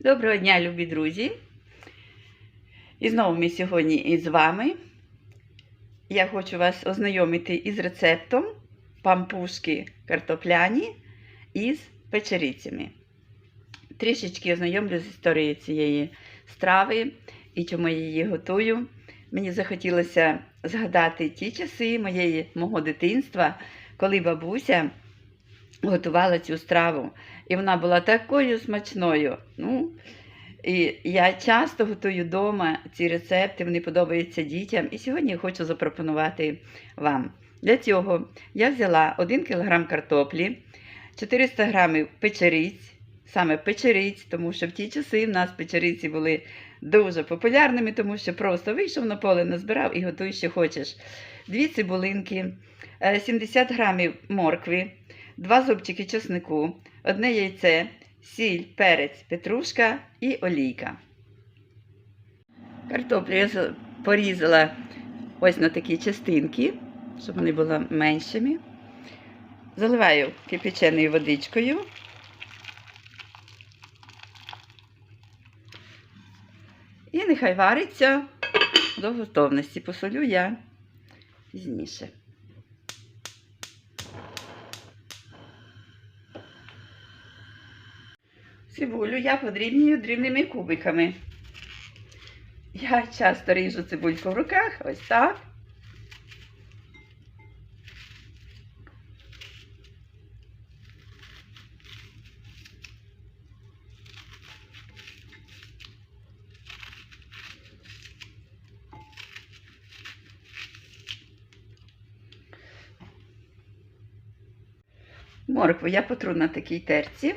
Доброго дня, любі друзі! І знову ми сьогодні із вами. Я хочу вас ознайомити із рецептом пампушки картопляні із печерицями. Трішечки ознайомлю з історією цієї страви і чому я її готую. Мені захотілося згадати ті часи моєї, мого дитинства, коли бабуся готувала цю страву. І вона була такою смачною. Ну, і я часто готую вдома ці рецепти, вони подобаються дітям. І сьогодні я хочу запропонувати вам. Для цього я взяла 1 кг картоплі, 400 г печериць, саме печериць, тому що в ті часи в нас печериці були дуже популярними, тому що просто вийшов на поле, назбирав і готуй, що хочеш. Дві цибулинки, е, 70 грамів моркви, два зубчики чеснику, одне яйце, сіль, перець, петрушка і олійка. Картоплю я порізала ось на такі частинки, щоб вони були меншими. Заливаю кипяченою водичкою. І нехай вариться до готовності. Посолю я пізніше. Цибулю я подрібнюю дрібними кубиками. Я часто ріжу цибульку в руках, ось так. Моркву я потру на такій терці.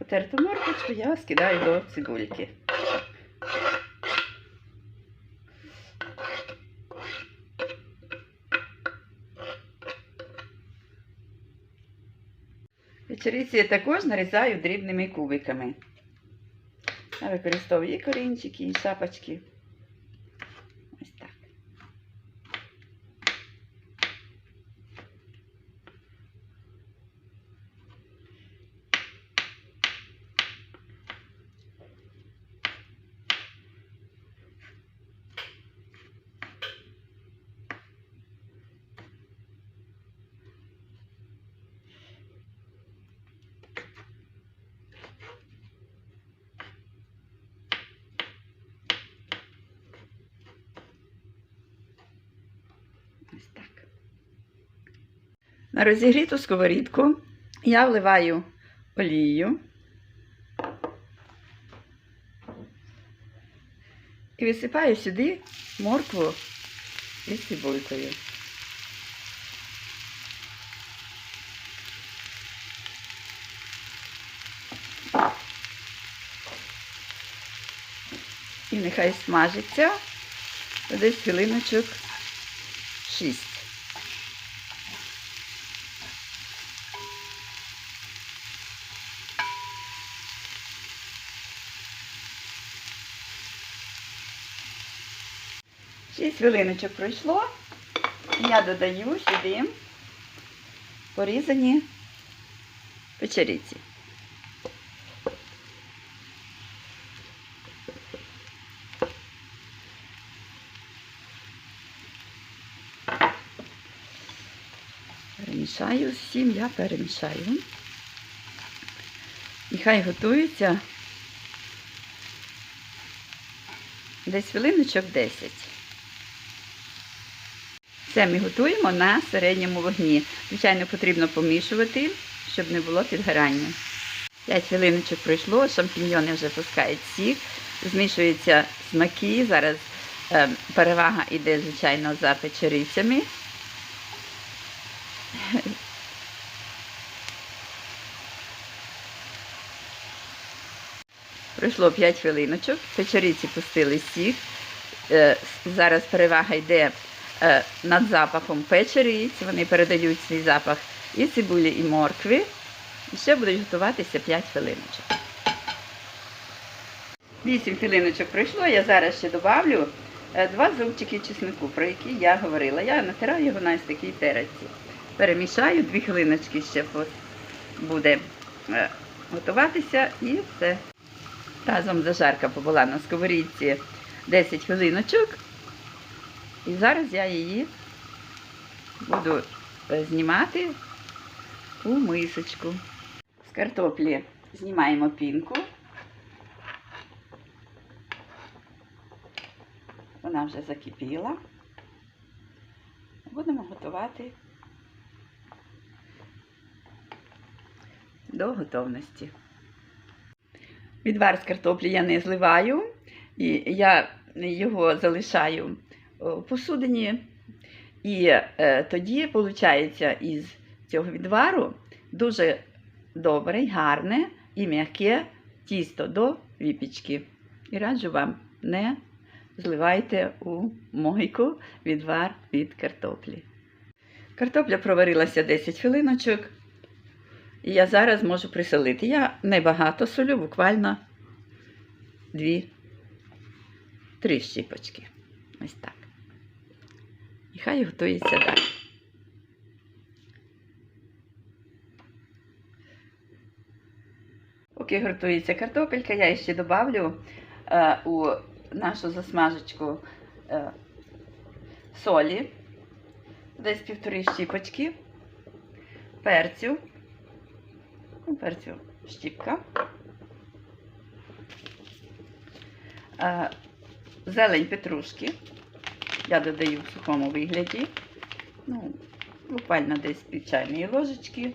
Потерту морквочку я скидаю до цибульки. Вечеріці я також нарізаю дрібними кубиками. Я використовую і корінчики, і шапочки. На розігріту сковорідку я вливаю олію і висипаю сюди моркву із цибулькою. І нехай смажиться десь хвилиночок 6. Хвилиночок пройшло. Я додаю сюди порізані печериці. Перемішаю всім, я перемішаю. І хай готується десь хвилиночок 10. Це ми готуємо на середньому вогні. Звичайно, потрібно помішувати, щоб не було підгорання. 5 хвилиночок пройшло, шампіньйони вже пускають сік, змішуються смаки. Зараз е, перевага йде, звичайно, за печерицями. Пройшло 5 хвилиночок, печериці пустили сік. Е, Зараз перевага йде над запахом печериць. Вони передають свій запах і цибулі, і моркви. І ще будуть готуватися 5 хвилиночок. 8 хвилиночок пройшло, я зараз ще добавлю е, два зубчики чеснику, про які я говорила. Я натираю його на ось такій терці. Перемішаю, 2 хвилиночки ще буде е, готуватися і все. Разом зажарка побула на сковорідці 10 хвилиночок. І зараз я її буду е, знімати у мисочку. З картоплі знімаємо пінку. Вона вже закипіла. Будемо готувати до готовності. Відвар з картоплі я не зливаю, і я його залишаю посудині. І е, тоді, виходить, із цього відвару дуже добре, гарне і м'яке тісто до випічки. І раджу вам не зливайте у мойку відвар від картоплі. Картопля проварилася 10 хвилиночок. І я зараз можу присолити. Я небагато солю, буквально 2-3 щіпочки. Ось так. І хай готується далі. Поки готується картопелька, я ще добавлю е, у нашу засмажечку е, солі, десь півтори щіпочки, перцю, ну, перцю щіпка, е, зелень петрушки. Я додаю в сухому вигляді. Ну, буквально десь пів чайної ложечки.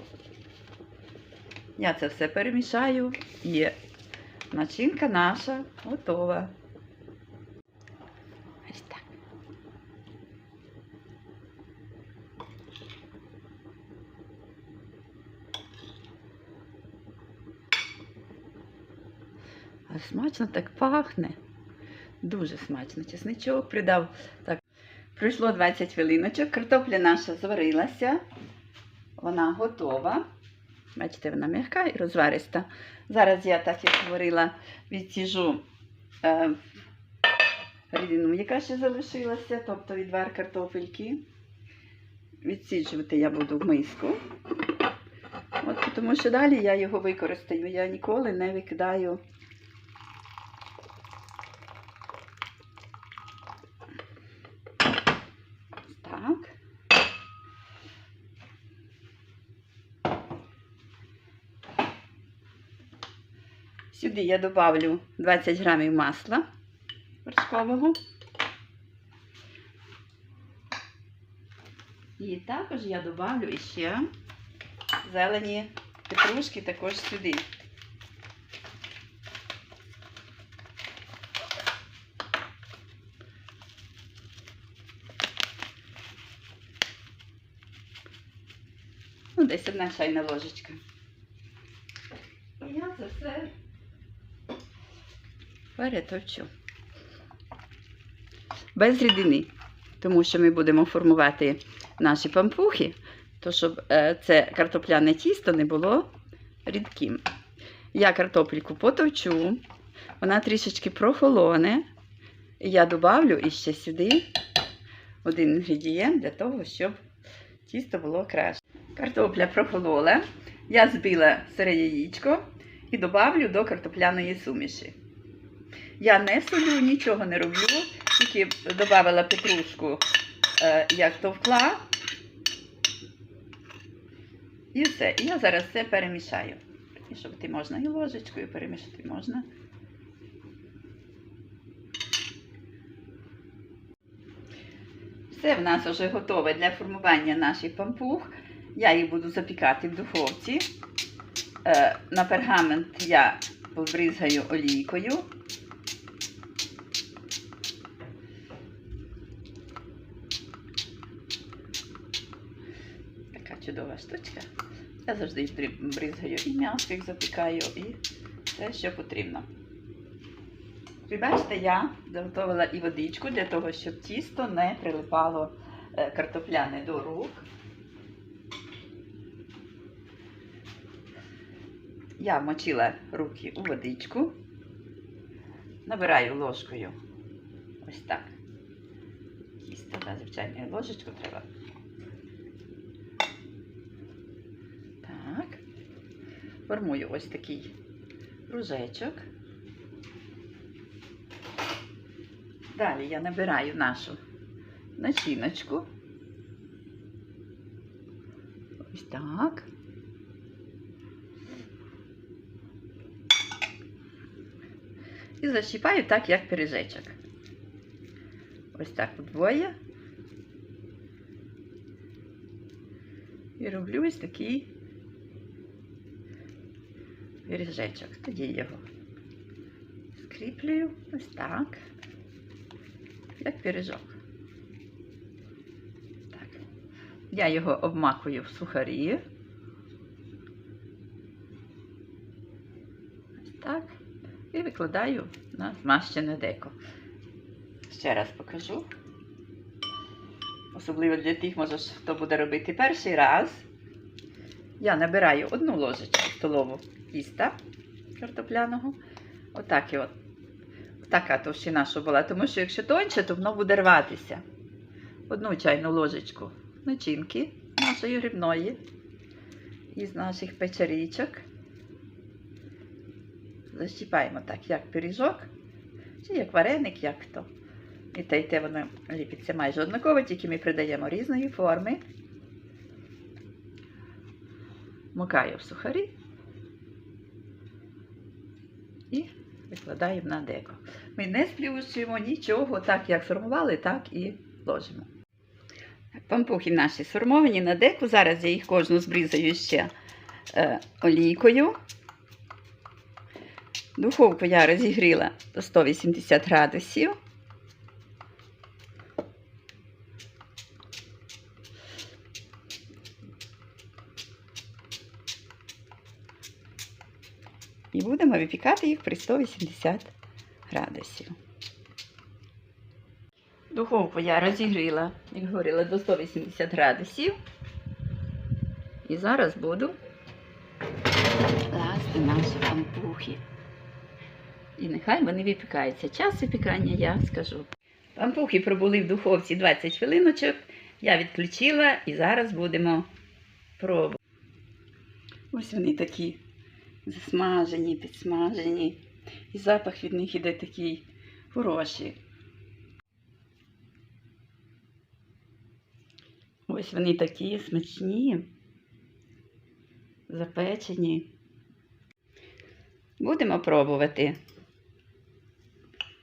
Я це все перемішаю і начинка наша готова. Ось так. Смачно так пахне. Дуже смачно. Чесничок придав. Так. Пройшло 20 хвилиночок. Картопля наша зварилася. Вона готова. Бачите, вона м'яка і розвариста. Зараз я, так як говорила, відсіжу е, рідину, яка ще залишилася, тобто відвар картопельки. Відсіджувати я буду в миску. От, тому що далі я його використаю. Я ніколи не викидаю. Так. Сюди я добавлю 20 грамів масла вершкового. І також я добавлю ще зелені петрушки також сюди. Ну, десь одна чайна ложечка. І я це все перетовчу. Без рідини, тому що ми будемо формувати наші пампухи, то щоб е, це картопляне тісто не було рідким. Я картопельку потовчу, вона трішечки прохолоне. І я добавлю іще сюди один інгредієнт для того, щоб тісто було краще. Картопля прохолола. Я збила сире яєчко і добавлю до картопляної суміші. Я не солю, нічого не роблю, тільки додавала петрушку, е, як товкла. І все. І я зараз все перемішаю. Щоб ти можна і ложечкою перемішати можна. Все в нас вже готове для формування наших пампух. Я їх буду запікати в духовці. Е, На пергамент я побризгаю олійкою. Така штучка. Я завжди бризгаю і м'ясо їх запікаю, і все, що потрібно. Ви бачите, я заготовила і водичку для того, щоб тісто не прилипало е, картопляне до рук. Я вмочила руки у водичку, набираю ложкою. Ось так. Тісто, да, звичайно, ложечку треба. Так. Формую ось такий кружечок. Далі я набираю нашу начиночку. Ось так. І защіпаю так, як пиріжечок. Ось так удвоє. І роблю ось такий пиріжечок. Тоді його скріплюю ось так, як пиріжок. Так. Я його обмакую в сухарі. Ось так. І викладаю на змащене деко. Ще раз покажу. Особливо для тих, може, хто буде робити перший раз. Я набираю одну ложечку столову тіста картопляного. Отак і от. Така товщина, що була. Тому що якщо тоньше, то воно буде рватися. Одну чайну ложечку начинки нашої грибної із наших печерічок. Защіпаємо так, як пиріжок, чи як вареник, як то. І те, і те воно ліпиться майже однаково, тільки ми придаємо різної форми. Мукаю в сухарі і викладаємо на деко. Ми не сплющуємо нічого, так як сформували, так і ложимо. Пампухи наші сформовані на деку. Зараз я їх кожну збризаю ще е, олійкою. Духовку я розігріла до 180 градусів. Будемо випікати їх при 180 градусів. Духовку я розігріла, як говорила, до 180 градусів. І зараз буду класти наші пампухи. І нехай вони випікаються. Час випікання я скажу. Пампухи пробули в духовці 20 хвилиночок. Я відключила і зараз будемо пробувати. Ось вони такі засмажені, підсмажені. І запах від них іде такий хороший. Ось вони такі смачні, запечені. Будемо пробувати.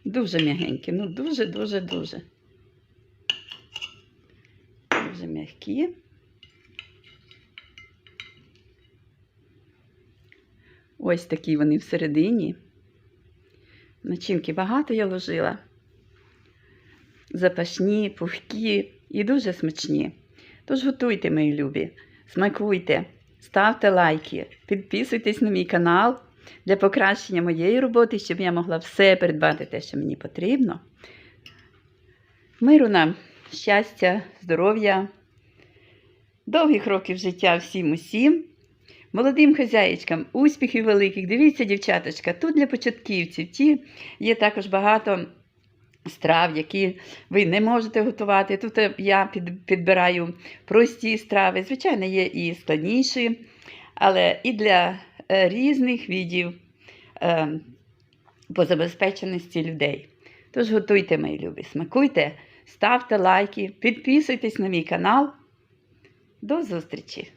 Дуже м'ягенькі, ну дуже-дуже-дуже. Дуже м'які. Ось такі вони всередині. Начинки багато я ложила. Запашні, пухкі і дуже смачні. Тож готуйте, мої любі, смакуйте, ставте лайки, підписуйтесь на мій канал для покращення моєї роботи, щоб я могла все придбати те, що мені потрібно. Миру нам, щастя, здоров'я, довгих років життя всім усім. Молодим хазяїчкам, успіхів великих. Дивіться, дівчаточка, тут для початківців. Ті є також багато страв, які ви не можете готувати. Тут я підбираю прості страви. Звичайно, є і складніші, але і для е, різних видів е, по забезпеченості людей. Тож готуйте, мої любі, смакуйте, ставте лайки, підписуйтесь на мій канал. До зустрічі!